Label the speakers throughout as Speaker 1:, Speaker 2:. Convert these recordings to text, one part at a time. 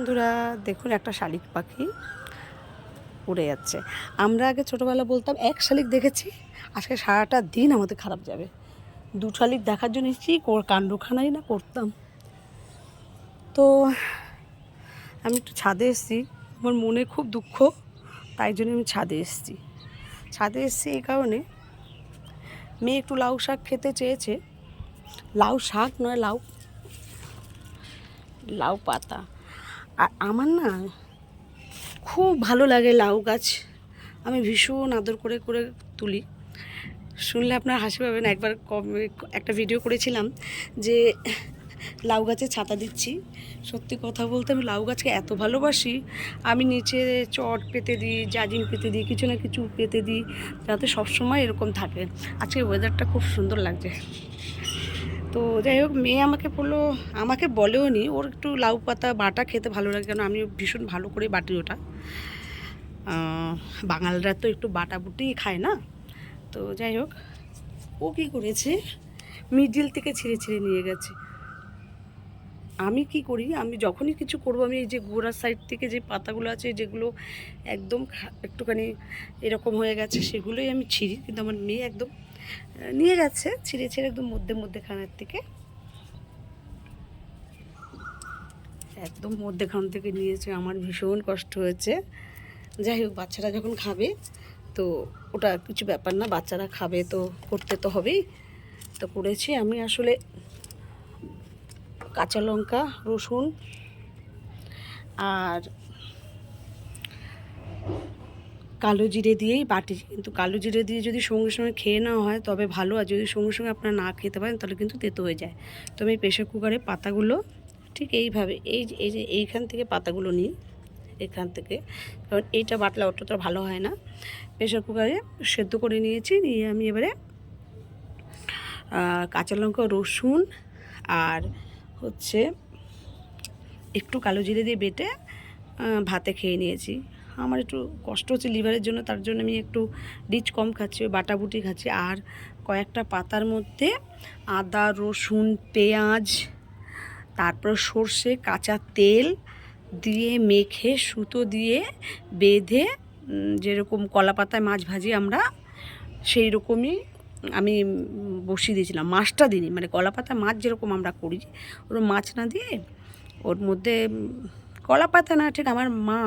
Speaker 1: বন্ধুরা, দেখুন একটা শালিক পাখি উড়ে যাচ্ছে। আমরা আগে ছোটোবেলা বলতাম, এক শালিক দেখেছি, আজকে সারাটা দিন আমাদের খারাপ যাবে। দু শালিক দেখার জন্য কো- কাণ্ডখানাই না করতাম। তো আমি একটু ছাদে এসেছি। আমার মনে খুব দুঃখ, তাই জন্য আমি ছাদে এসেছি। ছাদে এসেছি এই কারণে মেয়ে একটু লাউ শাক খেতে চেয়েছে। লাউ শাক নয়, লাউ লাউ পাতা। আর আমার না খুব ভালো লাগে লাউ গাছ। আমি ভীষণ আদর করে করে তুলি। শুনলে আপনার হাসি পাবেন। একবার কম- একটা ভিডিও করেছিলাম যে লাউ গাছে ছাতা দিচ্ছি। সত্যি কথা বলতে আমি লাউ গাছকে এত ভালোবাসি। আমি নিচে চট পেতে দিই জাজিম পেতে দিই, কিছু না কিছু পেতে দিই, যাতে সবসময় এরকম থাকে। আজকে ওয়েদারটা খুব সুন্দর লাগছে। তো যাই হোক, মেয়ে আমাকে বলল, আমাকে বলেও নি ওর একটু লাউ পাতা, বাটা খেতে ভালো লাগে কেন? আমি ভীষণ ভালো করে বাটি ওটা। বাঙালরা তো একটু বাটা বুটিই খায় না? তো যাই হোক, ও কী করেছে? মিডিল থেকে ছিঁড়ে ছিঁড়ে নিয়ে গেছে। আমি কি করি? আমি যখনই কিছু করব, আমি এই যে গোড়ার সাইড থেকে যে পাতাগুলো আছে, যেগুলো একদম একটুখানি এরকম হয়ে গেছে, সেগুলোই আমি ছিঁড়ি। কিন্তু আমার মেয়ে একদম নিয়ে গেছে, ছিঁড়ে ছিঁড়ে একদম মধ্যে মধ্যেখানের থেকে। একদম মধ্যেখান থেকে নিয়েছে, আমার ভীষণ কষ্ট হয়েছে। যাই হোক, বাচ্চারা যখন খাবে, তো ওটা কিছু ব্যাপার না, বাচ্চারা খাবে তো, করতে তো হবেই। তো করেছি আমি আসলে কাঁচা লঙ্কা, রসুন আর কালো জিরে দিয়েই বাটি। কিন্তু কালো জিরে দিয়ে যদি সঙ্গে সঙ্গে খেয়ে নেওয়া হয়, তবে ভালো। আর যদি সঙ্গে সঙ্গে আপনারা না খেতে পারেন, তাহলে কিন্তু তেতো হয়ে যায়। তো আমি প্রেশার কুকারে পাতাগুলো ঠিক এইভাবে, এই এই যে, এইখান থেকে পাতাগুলো নিই, এখান থেকে। কারণ এইটা বাটলে অতটা ভালো হয় না। প্রেশার কুকারে সেদ্ধ করে নিয়েছি, নিয়ে আমি এবারে কাঁচা লঙ্কা, রসুন আর হচ্ছে একটু কালো জিরে দিয়ে বেটে ভাতে খেয়ে নিয়েছি। আমার একটু কষ্ট হচ্ছে লিভারের জন্য, তার জন্য আমি একটু রিচ কম খাচ্ছি, ওই বাটাবুটি খাচ্ছি। আর কয়েকটা পাতার মধ্যে আদা, রসুন, পেঁয়াজ, তারপর সর্ষে, কাঁচা তেল দিয়ে মেখে, সুতো দিয়ে বেঁধে যেরকম কলা পাতায় মাছ ভাজি আমরা সেই রকমই আমি বসিয়ে দিয়েছিলাম। মাছটা দিইনি মানে কলা পাতা মাছ যেরকম আমরা করি ওর মাছ না দিয়ে ওর মধ্যে কলা পাতা না, ঠিক আমার মা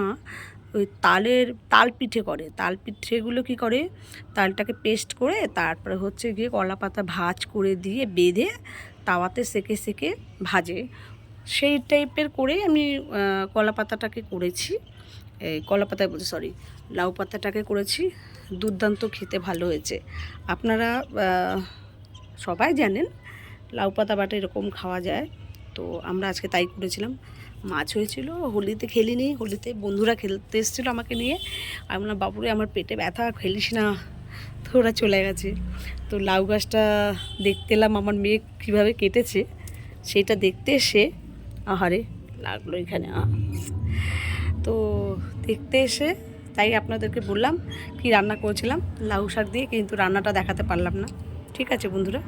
Speaker 1: ওই তালের, তাল পিঠে করে। তাল পিঠেগুলো কি করে? তালটাকে পেস্ট করে তারপরে হচ্ছে গিয়ে কলা পাতা ভাজ করে দিয়ে বেঁধে তাওয়াতে সেকে সেকে ভাজে। সেই টাইপের করেই আমি কলা পাতাটাকে করেছি। এই কলা পাতায় বলছি সরি লাউ পাতাটাকে করেছি। দুর্দান্ত খেতে ভালো হয়েছে। আপনারা সবাই জানেন, লাউ পাতা বাটা এরকম খাওয়া যায়। তো আমরা আজকে তাই করেছিলাম। মাছ হয়েছিল, হোলিতে খেলিনি, হোলিতে বন্ধুরা খেলতে এসেছিল আমাকে নিয়ে। আমি বললাম, বাবুরে, আমার পেটে ব্যথা, খেলিস না। তো ওরা চলে গেছে। তো লাউ গাছটা দেখতে এলাম, আমার মেয়ে কীভাবে কেটেছে, সেটা দেখতে এসে, আহারে, লাগল এখানে তো দেখতে এসে, তাই আপনাদেরকে বললাম, কি রান্না করেছিলাম? লাউ শাক দিয়ে কিন্তু রান্নাটা দেখাতে পারলাম না। ঠিক আছে, বন্ধুরা।